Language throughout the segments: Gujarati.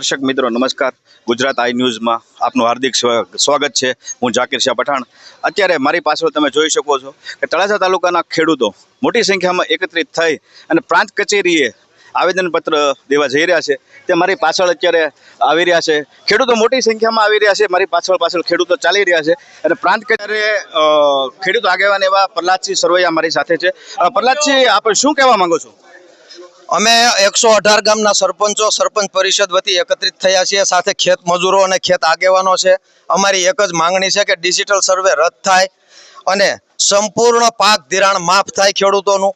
દર્શક મિત્રો, નમસ્કાર. ગુજરાત આઈ ન્યૂઝમાં આપનું હાર્દિક સ્વા- સ્વાગત છે. હું જાકીર શાહ પઠાણ. અત્યારે મારી પાછળ તમે જોઈ શકો છો કે તળાજા તાલુકાના ખેડૂતો મોટી સંખ્યામાં એકત્રિત થઈ અને પ્રાંત કચેરીએ આવેદનપત્ર દેવા જઈ રહ્યા છે. તે મારી પાછળ અત્યારે આવી રહ્યા છે. ખેડૂતો મોટી સંખ્યામાં આવી રહ્યા છે. મારી પાછળ પાછળ ખેડૂતો ચાલી રહ્યા છે. અને પ્રાંત કચેરી ખેડૂત આગેવાન એવા પ્રહલાદસિંહ સરવૈયા મારી સાથે છે. પ્રહલાદસિંહ આપણે શું કહેવા માંગો છો? અમે એકસો અઢાર ગામના સરપંચો, સરપંચ પરિષદ વતી એકત્રિત થયા છીએ. સાથે ખેત મજૂરો અને ખેત આગેવાનો છે. અમારી એક જ માંગણી છે કે ડિજિટલ સર્વે રદ થાય અને સંપૂર્ણ પાક ધિરાણ માફ થાય ખેડૂતોનું.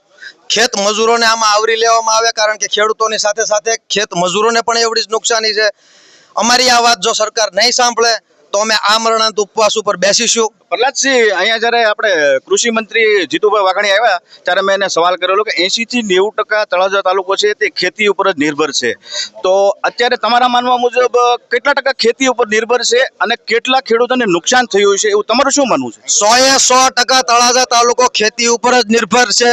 ખેત મજૂરોને આમાં આવરી લેવામાં આવે કારણ કે ખેડૂતોની સાથે સાથે ખેત મજૂરોને પણ એવડી જ નુકસાની છે. અમારી આ વાત જો સરકાર નહીં સાંભળે તો અમે આમરણાંત ઉપવાસ ઉપર બેસીશું. પ્રહલાદસિંહ અહીંયા જ્યારે આપણે કૃષિ મંત્રી જીતુભાઈ વાઘાણી આવ્યા ત્યારે મેં એને સવાલ કરેલો કે એંશી થી નેવું ટકા તળાજા તાલુકો છે તે ખેતી ઉપર જ નિર્ભર છે. તો અત્યારે તમારા માનવા મુજબ કેટલા ટકા ખેતી ઉપર નિર્ભર છે અને કેટલા ખેડૂતોને નુકસાન થયું છે? એવું તમારું શું માનવું છે? સો એ સો ટકા તળાજા તાલુકો ખેતી ઉપર જ નિર્ભર છે.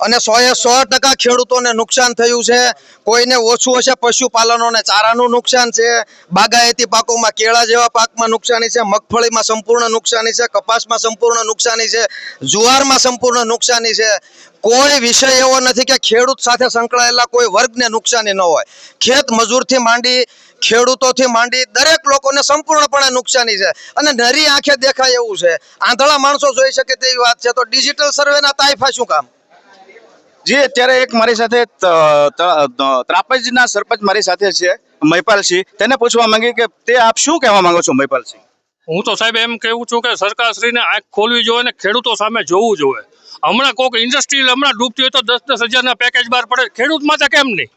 અને સો એ સો ટકા ખેડૂતોને નુકસાન થયું છે. કોઈને ઓછું હશે પશુપાલનોને ચારાનું નુકસાન છે. બાગાયતી પાકોમાં કેળા જેવા પાકમાં નુકસાની છે, મગફળીમાં સંપૂર્ણ નુકસાની છે, કપાસમાં સંપૂર્ણ નુકસાની છે, જુવારમાં સંપૂર્ણ નુકસાની છે. કોઈ વિષય એવો નથી કે ખેડૂત સાથે સંકળાયેલા કોઈ વર્ગને નુકસાની ન હોય. ખેત મજૂરથી માંડી, ખેડૂતોથી માંડી દરેક લોકોને સંપૂર્ણપણે નુકસાની છે. અને નરી આંખે દેખાય એવું છે. આંધળા માણસો જોઈ શકે તેવી વાત છે. તો ડિજિટલ સર્વેના તાઇફા શું કામ? જી, અત્યારે એક મારી સાથે ત્રાપજના સરપંચ મારી સાથે છે, મહિપાલસિંહ. તેને પૂછવા માંગી કે તે આપ શું કહેવા માંગો છો, મહિપાલસિંહ? હું તો સાહેબ એમ કેવું છું કે સરકારશ્રીને આંખ ખોલવી જોઈએ અને ખેડૂતો સામે જોવું જોઈએ. હમણાં કોઈક ઇન્ડસ્ટ્રી હમણાં ડૂબતી હોય તો દસ દસ હજારના પેકેજ બહાર પડે. ખેડૂત માથે કેમ નહીં?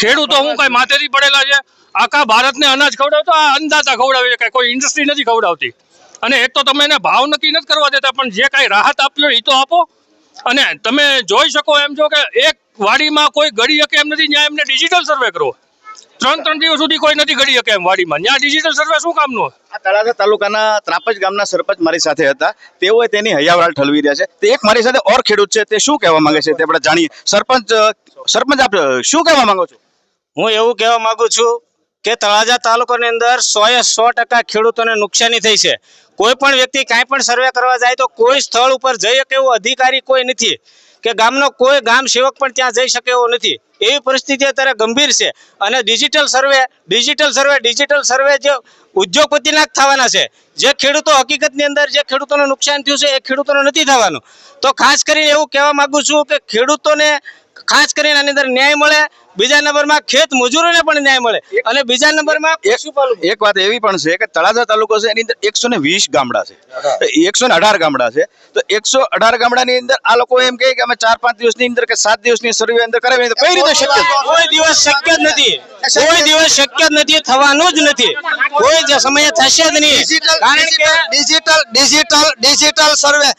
ખેડૂતો હું કઈ માથેથી પડેલા છે. આખા ભારતને અનાજ ખવડાવતો આ અન્નદાતા ખવડાવે છે કોઈ ઇન્ડસ્ટ્રી નથી ખવડાવતી. અને એક તો તમે એને ભાવ નક્કી નથી કરવા દેતા, પણ જે કાંઈ રાહત આપી હોય એ તો આપો. અને તમે જોઈ શકો એમ છો કે એક વાડીમાં કોઈ ગળી શકે એમ નથી ત્યાં એમને ડિજિટલ સર્વે કરવો. ત્રણ ત્રણ દિવસ સુધી કોઈ નથી ગળી શકે એમ વાડીમાં. ત્યાં ડિજિટલ સર્વે શું કામનું? તળાજા તાલુકાના ત્રાપજ ગામના સરપંચ મારી સાથે હતા. તેઓએ તેની હૈયાવરાળ ઠલવી રહ્યા છે. તે એક મારી સાથે ઓર ખેડૂત છે તે શું કહેવા માંગે છે તે આપણે જાણીએ. સરપંચ સરપંચ આપ શું કહેવા માંગો છો? હું એવું કહેવા માંગુ છું કે તળાજા તાલુકાની અંદર સો એ સો ટકા ખેડૂતોને નુકસાની થઈ છે. કોઈ પણ વ્યક્તિ કાંઈ પણ સર્વે કરવા જાય તો કોઈ સ્થળ ઉપર જઈ શકે એવું અધિકારી કોઈ નથી. કે ગામનો કોઈ ગામ સેવક પણ ત્યાં જઈ શકે એવો નથી. એવી પરિસ્થિતિ અત્યારે ગંભીર છે. અને digital survey digital survey digital survey જે ઉદ્યોગપતિના જ થવાના છે. જે ખેડૂતો હકીકતની અંદર જે ખેડૂતોને નુકસાન થયું છે એ ખેડૂતોને નથી થવાનું. તો ખાસ કરીને એવું કહેવા માગું છું કે ખેડૂતોને ખાસ કરીને આની અંદર ન્યાય મળે બીજા નંબરમાં ખેત મજૂરોને પણ ન્યાય મળે. અને બીજા નંબરમાં એક વાત એવી પણ છે કે તળાજા તાલુકો છે એની અંદર એકસો ને વીસ ગામડા છે. એકસો ને અઢાર ગામડા છે. તો એકસો અઢાર ગામડાની અંદર આ લોકો એમ કહે કે અમે ચાર પાંચ દિવસની અંદર કે સાત દિવસની સર્વે અંદર કરાવી કઈ રીતે શક્ય? કોઈ દિવસ શક્ય જ નથી. કોઈ દિવસ શક્ય જ નથી થવાનું જ નથી. કોઈ જ સમયે થશે જ નહીં. ડિજિટલ કારણ કે ડિજિટલ ડિજિટલ ડિજિટલ સર્વે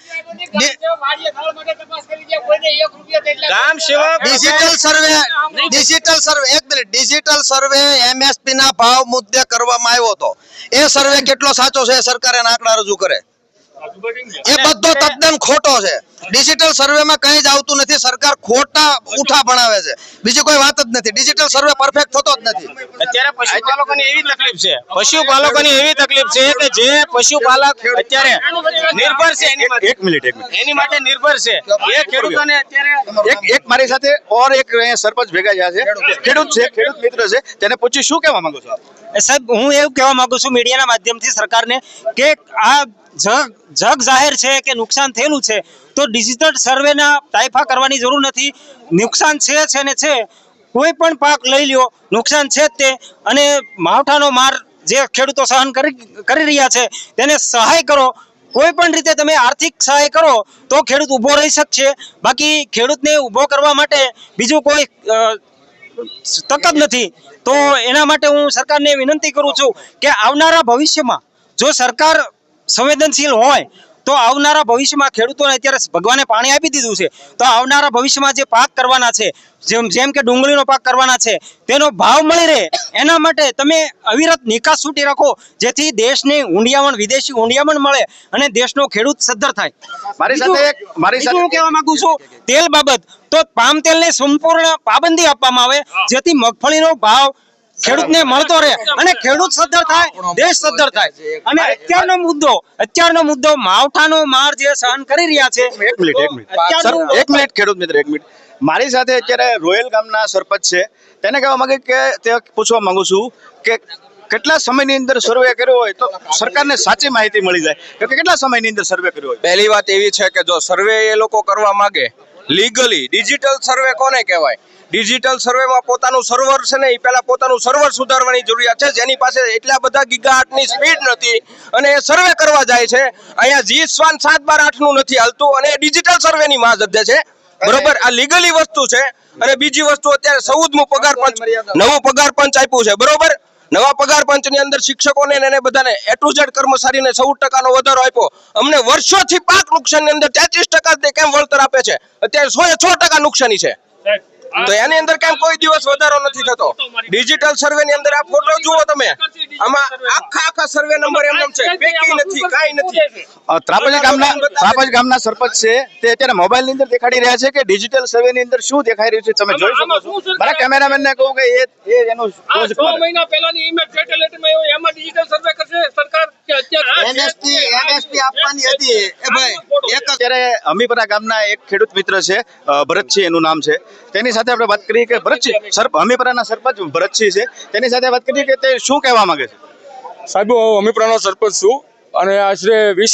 ગામ સેવક ડિજિટલ સર્વે ડિજિટલ સર્વે એક મિનિટ ડિજિટલ સર્વે એમએસપી ના ભાવ મુદ્દે કરવામાં આવ્યો હતો. એ સર્વે કેટલો સાચો છે એ સરકારે આંકડા રજૂ કરે. એ બધો તદ્દન ખોટો છે. ડિજિટલ સર્વેમાં કંઈ જ આવતું નથી. સરકાર ખોટા ઉઠા ભણાવે છે. બીજી કોઈ વાત જ નથી. ડિજિટલ સર્વે પરફેક્ટ થતો જ નથી. અત્યારે પશુપાલકોની એવી તકલીફ છે. પશુપાલકોની એવી તકલીફ છે કે જે પશુપાલક અત્યારે નિર્ભર છે એની માટે. એક મિનિટ એક મિનિટ. એની માટે નિર્ભર છે. એ ખેડૂતોને અત્યારે એક એક મારી સાથે ઓર એક સરપંચ ભેગા થયા છે. ખેડૂત છે. ખેડૂત મિત્ર છે. તેને પૂછ્યું શું કહેવા માંગો છો સાહેબ હું એવું કહેવા માંગુ છું મીડિયાના માધ્યમથી સરકારને કે આ જગ જગ જાહેર છે કે નુકસાન થયેલું છે તો ડિજિટલ સર્વેના તાઇફા કરવાની જરૂર નથી. નુકસાન છે છે ને છે, કોઈ પણ પાક લઈ લ્યો, નુકસાન છે તે. અને માવઠાનો માર જે ખેડૂતો સહન કરી રહ્યા છે, તેને સહાય કરો. કોઈ પણ રીતે તમે આર્થિક સહાય કરો, તો ખેડૂત ઊભો રહી શકશે. બાકી ખેડૂતને ઊભો કરવા માટે બીજું કોઈ તક જ નથી. તો એના માટે હું સરકારને વિનંતી કરું છું કે આવનારા ભવિષ્યમાં જો સરકાર સંવેદનશીલ હોય તો આવનારા ભવિષ્યમાં ખેડૂતોને અત્યારે ભગવાને પાણી આપી દીધું છે. તો આવનારા ભવિષ્યમાં જે પાક કરવાના છે જેમ જેમ કે ડુંગળીનો પાક કરવાના છે તેનો ભાવ મળી રહે. એના માટે તમે અવિરત નિકાસ છૂટી રાખો જેથી દેશને ઊંડિયામણ વિદેશી ઊંડિયામણ મળે અને દેશનો ખેડૂત સદ્ધર થાય. મારી સાથે મારી સાથે હું કહેવા માંગુ છું તેલ બાબત. તો પામ તેલને સંપૂર્ણ પાબંદી આપવામાં આવે જેથી મગફળીનો ભાવ ખેડૂતને મળતો રહે અને ખેડૂત સદ્ધર થાય દેશ સદ્ધર થાય. અને અત્યારનો મુદ્દો અત્યારનો મુદ્દો માવઠાનો માર જે સહન કરી રહ્યા છે. એક મિનિટ એક મિનિટ. સર એક મિનિટ ખેડૂત મિત્ર એક મિનિટ. મારી સાથે અત્યારે રોયલ ગામના સરપંચ છે. તેને કહેવા માંગે કે તે પૂછવા માંગુ છું કે કેટલા સમયની અંદર સર્વે કર્યો હોય તો સરકારને સાચી માહિતી મળી જાય. કે કેટલા સમયની અંદર સર્વે કર્યો હોય? પહેલી વાત એવી છે કે જો સર્વે એ લોકો કરવા માંગે લીગલી ડિજિટલ સર્વે કોને કહેવાય? ડિજિટલ સર્વેમાં પોતાનું સર્વર છે ને એ પહેલાં પોતાનું સર્વર સુધારવાની જરૂરિયાત છે. જેની પાસે એટલા બધા ગીગાહાટની સ્પીડ નથી અને એ સર્વે કરવા જાય છે. અહીંયા જી સ્વાન સાત બાર આઠનું નથી હાલતું અને ડિજિટલ સર્વેની માં જદ્દે છે. બરોબર? આ લીગલી વસ્તુ છે. અને બીજી વસ્તુ અત્યારે ચૌદમું પગાર પંચ નવું પગાર પંચ આપ્યું છે. બરોબર? નવા પગાર પંચની અંદર શિક્ષકોને ને એને બધાને એ ટુ ઝેડ કર્મચારીને ચૌદ ટકાનો વધારો આપ્યો. અમને વર્ષોથી પાક નુકસાનની અંદર તેત્રીસ ટકા કેમ વળતર આપે છે? અત્યારે સો એ છ ટકા નુકસાની છે. તો એની અંદર કેમ કોઈ દિવસ વધારો નથી થતો. ડિજિટલ સર્વે ની અંદર આ ફોટો જુઓ તમે. આમાં આખા આખા સર્વે નંબર એમ છે. પેકી નથી કાઈ નથી. ત્રાપજ ગામના ત્રાપજ ગામના સરપંચ છે તે અત્યારે મોબાઈલની અંદર દેખાડી રહ્યા છે કે ડિજિટલ સર્વે ની અંદર શું દેખાઈ રહ્યું છે? તમે જોઈ શકો છો. મારા કેમેરામેન ને કહું કે એ એ એનું છ મહિના પહેલાની ઈમેજ સેટેલાઇટમાં એવું એમાં ડિજિટલ સર્વે કરશે સરકાર કે અત્યારે MSP MSP આપવાની હતી. એ ભાઈ એક અત્યારે અમીપરા ગામના એક ખેડૂત મિત્ર છે ભરતસિંહ એનું નામ છે. તેની સાથે આપણે વાત કરીએ કે ભરતસિંહ, સર અમીપરાના સરપંચ ભરતસિંહ છે. તેની સાથે વાત કરીએ કે તે શું કહેવા માંગે છે? સાહેબ, હું સરપંચ છું અને આશરે વીસ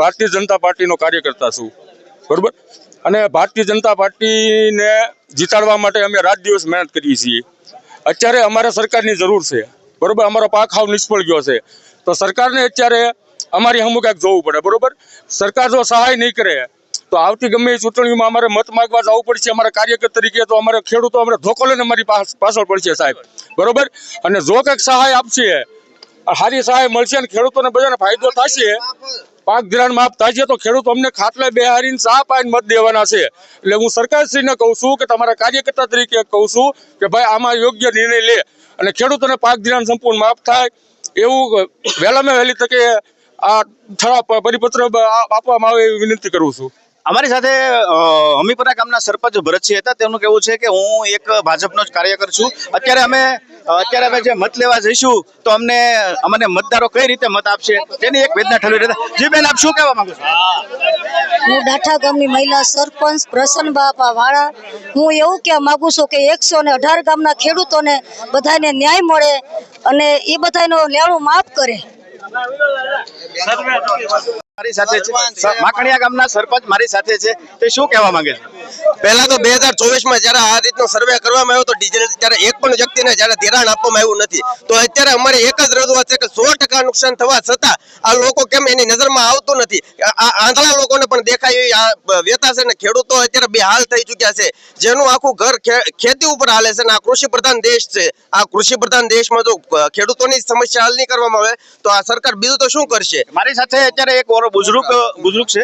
ભારતીય જનતા પાર્ટીનો કાર્યકર્તા છું. બરોબર? અને ભારતીય જનતા પાર્ટીને જીતાડવા માટે અમે રાત દિવસ મહેનત કરીએ છીએ. અત્યારે અમારે સરકારની જરૂર છે. બરોબર? અમારો પાક હાવ નિષ્ફળ ગયો છે. તો સરકારને અત્યારે અમારી અમુક એક જોવું પડે, બરોબર? સરકાર જો સહાય નહીં કરે, તો આવતી ગમે ચૂંટણીમાં અમારે મત માગવા જવું પડશે, અમારા કાર્યકર તરીકે તો અમારે ખેડૂતો અમારે ધોકો લઈને અમારી પાછળ પડશે સાહેબ, બરોબર? અને જો કંઈક સહાય આપશે સારી સહાય મળશે અને ખેડૂતોને બધાને ફાયદો થશે, પાક ધિરાણ માફ થશે, તો ખેડૂતો અમને ખાટલા બેહારીને સા પાઈને મત દેવાના છે. એટલે હું સરકારશ્રીને કહું છું કે તમારા કાર્યકર્તા તરીકે કહું છું કે ભાઈ આમાં યોગ્ય નિર્ણય લે અને ખેડૂતોને પાક ધિરાણ સંપૂર્ણ માફ થાય. એવું, વહેલામાં વહેલી તકે આ ઠરાવ પરિપત્ર આપવામાં આવે એવી વિનંતી કરું છું. અમારી સાથે હમીપુરા અમીપરા ગામના સરપંચ ભરતસિંહ હતા. તેમનું કહેવું છે કે હું એક ભાજપનો જ કાર્યકર છું. અત્યારે અમે અત્યારે અમે જે મત લેવા જઈશું તો અમને અમને મતદારો કઈ રીતે મત આપશે તેની એક વેદના ઠલવી રહેતા. જી બેન આપ શું કહેવા માંગો છો? હું ડાઠા ગામની મહિલા સરપંચ પ્રસન્ન બાપા વાળા. હું એવું કહેવા માંગુ છું કે એકસો ને અઢાર ગામના ખેડૂતોને બધાને ન્યાય મળે અને એ બધાનો લેણું માફ કરે. મારી સાથે છે. સ- ગામના સરપંચ મારી સાથે છે. તે શું કહેવા માંગે છે? પહેલા તો બે હજાર ચોવીસમાં જયારે આ રીતનો સર્વે કરવામાં આવ્યો તો ડીઝલ ત્યારે એક પણ વ્યક્તિને જયારે ધિરાણ આપવામાં આવ્યું નથી. તો અત્યારે અમારી એક જ રજૂઆત છે કે સો ટકા નુકસાન થવા છતાં આ લોકો કેમ એની નજરમાં આવતું નથી? આ આંધળા લોકોને પણ દેખાય એવી આ બ- છે ને ખેડૂતો અત્યારે બે હાલ થઈ ચુક્યા છે. જેનું આખું ઘર ખેતી ઉપર હાલે છે ને આ કૃષિ પ્રધાન દેશ છે. આ કૃષિ પ્રધાન દેશમાં જો ખેડૂતોની સમસ્યા હલ નહીં કરવામાં આવે તો આ સરકાર બીજું તો શું કરશે? મારી સાથે અત્યારે એક બુઝુર્ગ બુઝુર્ગ છે.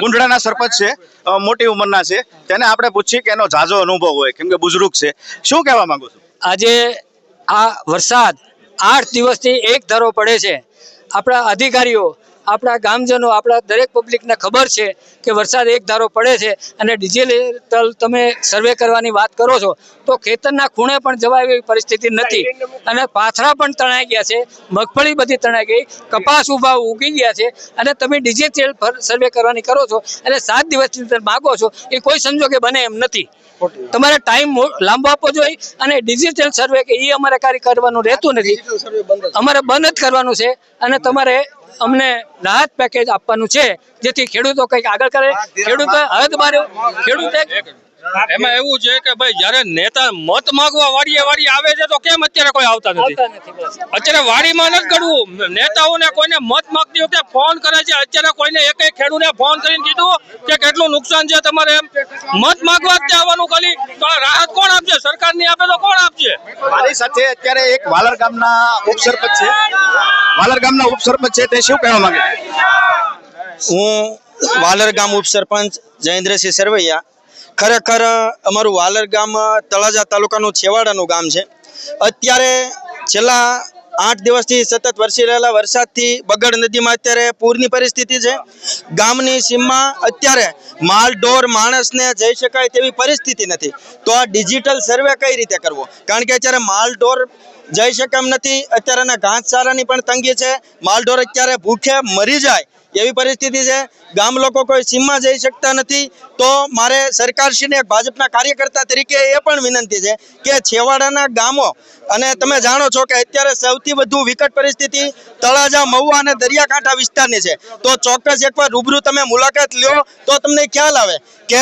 ગુંડળાના સરપંચ છે. મોટી ઉંમરના છે. તેને આપણે પૂછીએ કે એનો ઝાઝો અનુભવ હોય, કેમ કે બુઝુર્ગ છે. શું કહેવા માંગુ છું? આજે આ વરસાદ આઠ દિવસથી એક ધારો પડે છે. આપણા અધિકારીઓ આપણા ગામજનો આપણા દરેક પબ્લિકને ખબર છે કે વરસાદ એક ધારો પડે છે અને ડિજિટલ તમે સર્વે કરવાની વાત કરો છો તો ખેતરના ખૂણે પણ જવાય એવી પરિસ્થિતિ નથી. અને પાથરા પણ તણાઈ ગયા છે મગફળી બધી તણાઈ ગઈ કપાસ ઊભા ઉગી ગયા છે અને તમે ડિજિટલ સર્વે કરવાની કરો છો અને સાત દિવસની અંદર માગો છો એ કોઈ સંજોગે બને એમ નથી. તમારે ટાઈમ લાંબો આપવો જોઈએ અને ડિજિટલ સર્વે કે એ અમારે કાર્ય કરવાનું રહેતું નથી. અમારે બંધ જ કરવાનું છે અને તમારે અમને રાહત પેકેજ આપવાનું છે જેથી ખેડૂતો કંઈક આગળ કરે. ખેડૂતો હદ મારે ખેડૂતે એમાં એવું છે કે ભાઈ જયારે નેતા મત માંગવા વાડીએ વાડી આવે છે તો કેમ અત્યારે કોઈ આવતા નથી. અત્યારે વાડીમાં નથી કરવું નેતાઓને કોઈને મત માંગતી વખતે ફોન કરે છે. અત્યારે કોઈને એક ખેડૂને ફોન કરીને કીધું કે કેટલું નુકસાન છે તમારે એમ. મત માંગવા જ આવવાનું ખાલી. તો રાહત કોણ આપશે? સરકારની આપે તો કોણ આપશે? મારી સાથે અત્યારે એક વાલર ગામના ઉપસરપંચ છે. વાલર ગામના ઉપસરપંચ છે. તે શું કહેવા માંગે? હું વાલર ગામ ઉપસરપંચ જયેન્દ્રસિંહ સરવૈયા ખરેખર, અમારું વાલર ગામ, તળાજા તાલુકાનું છેવાડાનું ગામ છે. અત્યારે છેલ્લા આઠ દિવસથી સતત વરસી રહેલા વરસાદથી બગડ નદીમાં અત્યારે પૂરની પરિસ્થિતિ છે. ગામની સીમમાં અત્યારે માલ ઢોર માણસને જઈ શકાય તેવી પરિસ્થિતિ નથી. તો આ ડિજિટલ સર્વે કઈ રીતે કરવો? કારણ કે અત્યારે માલ ઢોર જઈ શકે એમ નથી. અત્યારે ઘાસ ઘાસચારાની પણ તંગી છે. માલઢોર અત્યારે ભૂખે મરી જાય એવી પરિસ્થિતિ છે ગામ લોકો કોઈ સીમમાં જઈ શકતા નથી તો મારે સરકારશ્રીને ભાજપના કાર્યકર્તા તરીકે એ પણ વિનંતી છે કે છેવાડાના ગામો અને તમે જાણો છો કે અત્યારે સૌથી વધુ વિકટ પરિસ્થિતિ તળાજા મહુવા અને દરિયાકાંઠા વિસ્તારની છે. તો ચોક્કસ એકવાર રૂબરૂ તમે મુલાકાત લ્યો તો તમને ખ્યાલ આવે કે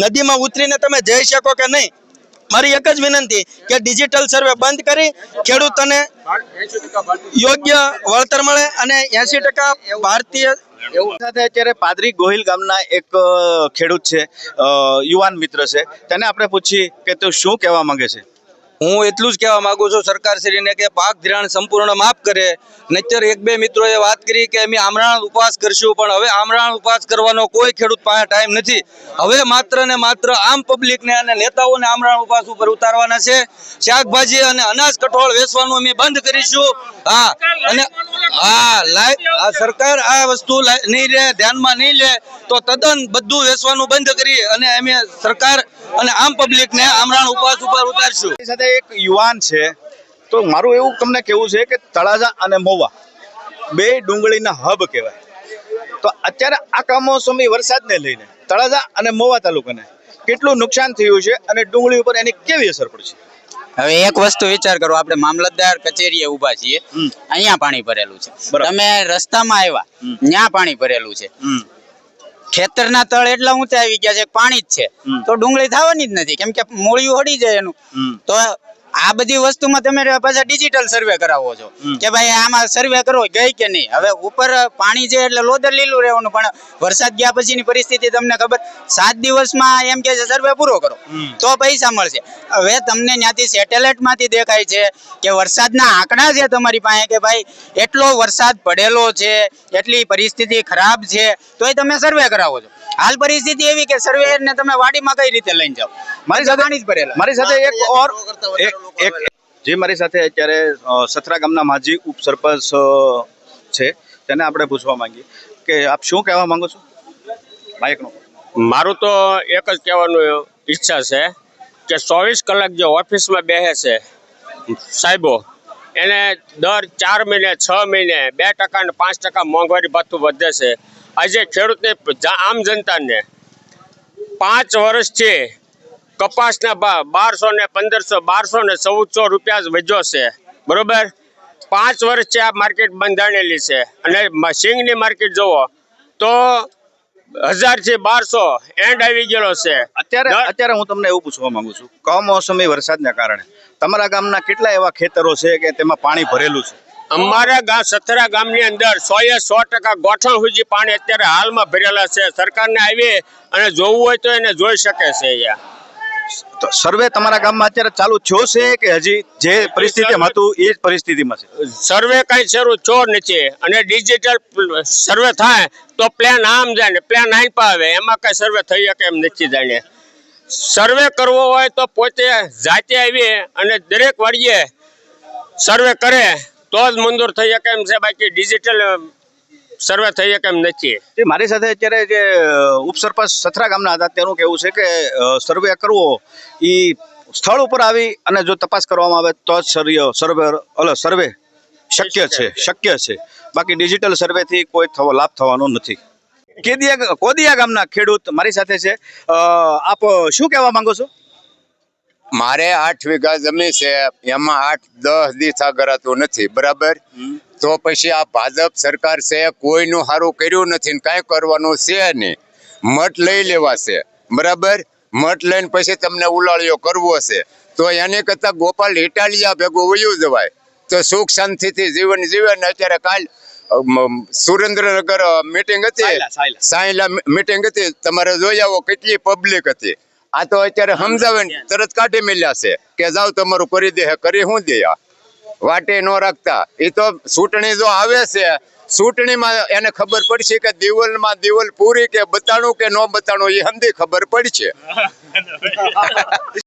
નદીમાં ઉતરીને તમે જઈ શકો કે નહીં. મારી એક જ વિનંતી કે ડિજિટલ સર્વે બંધ કરી ખેડૂતોને યોગ્ય વળતર મળે અને એસી ટકા ભારતીય સાથે અત્યારે પાદરી ગોહિલ ગામના એક ખેડૂત છે યુવાન મિત્ર છે. તેને આપણે પૂછીએ કે તું શું કહેવા માંગે છે? હું એટલું જ કહેવા માંગુ છું સરકારશ્રીને કે પાક ધિરાણ સંપૂર્ણ માફ કરે. નહીતર એક બે મિત્રોએ વાત કરી કે અમે આમરાણ ઉપવાસ કરશું, પણ હવે આમરાણ ઉપવાસ કરવાનો કોઈ ખેડૂત પાસે ટાઈમ નથી. હવે માત્ર ને માત્ર આમ પબ્લિકને અને નેતાઓને આમરાણ ઉપવાસ ઉપર ઉતારવાના છે. શાકભાજી અને અનાજ કઠોળ વેચવાનું અમે બંધ કરીશું. હા, અને હા આ સરકાર આ વસ્તુ નહીં લે, ધ્યાનમાં નહીં લે, તો તદ્દન બધું વેચવાનું બંધ કરી અને અમે સરકાર અને આમ પબ્લિકને આમરાણ ઉપવાસ ઉપર ઉતારશું. સાથે એક યુવાન છે, તો મારું એવું તમને કેવું છે કે તળાજા અને મોવા બે ડુંગળીના હબ કહેવાય. તો અત્યારે આ કમોસમી વરસાદને લઈને તળાજા અને મોવા તાલુકાને કેટલું નુકસાન થયું છે અને ડુંગળી ઉપર એની કેવી અસર પડશે? હવે એક વસ્તુ વિચાર કરો આપણે મામલતદાર કચેરીએ ઊભા છીએ. અહીંયા પાણી ભરેલું છે. તમે રસ્તામાં આવ્યા. ત્યાં પાણી ભરેલું છે. ખેતરના તળ એટલા ઊંચા આવી ગયા છે પાણી જ છે. તો ડુંગળી થવાની જ નથી. કેમ કે મૂળિયું હડી જાય એનું. તો આ બધી વસ્તુમાં તમે પાછા ડિજિટલ સર્વે કરાવો છો. કે ભાઈ આમાં સર્વે કરો ગઈ કે નહીં? હવે ઉપર પાણી છે એટલે લોદર લીલું રહેવાનું પણ વરસાદ ગયા પછીની પરિસ્થિતિ તમને ખબર? સાત દિવસમાં એમ કે છે સર્વે પૂરો કરો. તો પૈસા મળશે. હવે તમને ત્યાંથી સેટેલાઇટમાંથી દેખાય છે કે વરસાદના આંકડા છે તમારી પાસે કે ભાઈ એટલો વરસાદ પડેલો છે એટલી પરિસ્થિતિ ખરાબ છે તોય તમે સર્વે કરાવો છો. હાલ પરિસ્થિતિ એવી કે સર્વે ને તમે વાડીમાં કઈ રીતે લઈને જાઓ? મારી સાથે જ ભરેલા. મારી સાથે એક ઓર એક એક જે મારી સાથે અત્યારે સથરા ગામના માજી ઉપસરપંચ છે તેને આપણે પૂછવા માંગીએ કે આપ શું કહેવા માંગો છો? બાઇકનો મારું તો એક જ કહેવાનું ઈચ્છા છે કે ચોવીસ કલાક જે ઓફિસમાં બેસે છે સાહેબો એને દર ચાર મહિને છ મહિને બે ટકા ને પાંચ ટકા મોંઘવારી ભથ્થું વધે છે. આજે ખેડૂતને આમ જનતાને પાંચ વર્ષથી કપાસના ભાવ બારસો ને પંદરસો બારસો ને ચૌદસો રૂપિયા વધ્યો છે. બરોબર? પાંચ વર્ષથી આ માર્કેટ બંધાણેલી છે. અને સિંગની માર્કેટ જુઓ તો હજારથી બારસો એન્ડ આવી ગયેલો છે. અત્યારે અત્યારે હું તમને એવું પૂછવા માંગુ છું. કમોસમી વરસાદના કારણે તમારા ગામના કેટલા એવા ખેતરો છે કે તેમાં પાણી ભરેલું છે? અમારા ગામ સતરા ગામની અંદર સો એ સો ટકા ગોઠણ સુધી પાણી અત્યારે હાલમાં ભરેલા છે. સરકારને આવી અને જોવું હોય તો એને જોઈ શકે છે અહીંયા. તો સર્વે તમારા ગામમાં અત્યારે ચાલુ થયો છે કે હજી જે પરિસ્થિતિમાં હતું એ જ પરિસ્થિતિમાં છે? સર્વે કઈ શરૂ છો નથી અને ડિજિટલ સર્વે થાય તો પ્લાન આમ જાય ને પ્લાન આઈ પાવે એમાં કઈ સર્વે થઈ શકે એમ નથી જાણે સર્વે કરવો હોય તો પોતે જાતે આવી અને દરેક વાડીએ સર્વે કરે તો જ મંજૂર થઈ શકે એમ છે બાકી ડિજિટલ સર્વે થઈ શકે એમ નથી. મારી સાથે અત્યારે જે ઉપસરપંચ સથરા ગામના હતા તેનું કહેવું છે કે સર્વે કરવો એ સ્થળ ઉપર આવી અને જો તપાસ કરવામાં આવે તો જ સર્વે અલ સર્વે શક્ય છે શક્ય છે. બાકી ડિજિટલ સર્વેથી કોઈ થવો લાભ થવાનો નથી. કેદિયા કોદિયા ગામના ખેડૂત મારી સાથે છે. આપ શું કહેવા માંગો છો? મારે આઠ વીઘા જમીન છે એમાં આઠ દસ દિવસ ગરાતું નથી બરાબર? તો પછી આ ભાજપ સરકાર છે કોઈનું સારું કર્યું નથી ને કાંઈ કરવાનું છે નહીં. મઠ લઈ લેવા છે બરાબર? મઠ લઈને પછી તમને ઉલાળ્યો કરવો છે. તો એને કરતા ગોપાલ ઇટાલિયા ભેગું વયું જવાય. તો સુખ શાંતિથી જીવન જીવે ને અત્યારે કાલ સુરેન્દ્રનગર મીટિંગ હતી. સાયલા મીટિંગ હતી. તમારે જોઈ આવો કેટલી પબ્લિક હતી. આ તો અત્યારે સમજાવે તરત કાઢી મેલ્યા છે કે જાવ તમારું કરી દે કરી શું દે આ વાટે ન રાખતા. એ તો ચૂંટણી જો આવે છે ચૂંટણીમાં એને ખબર પડશે કે દિવાલમાં દિવાલ પૂરી કે બતાણું કે ન બતાણું એ સમજી ખબર પડશે.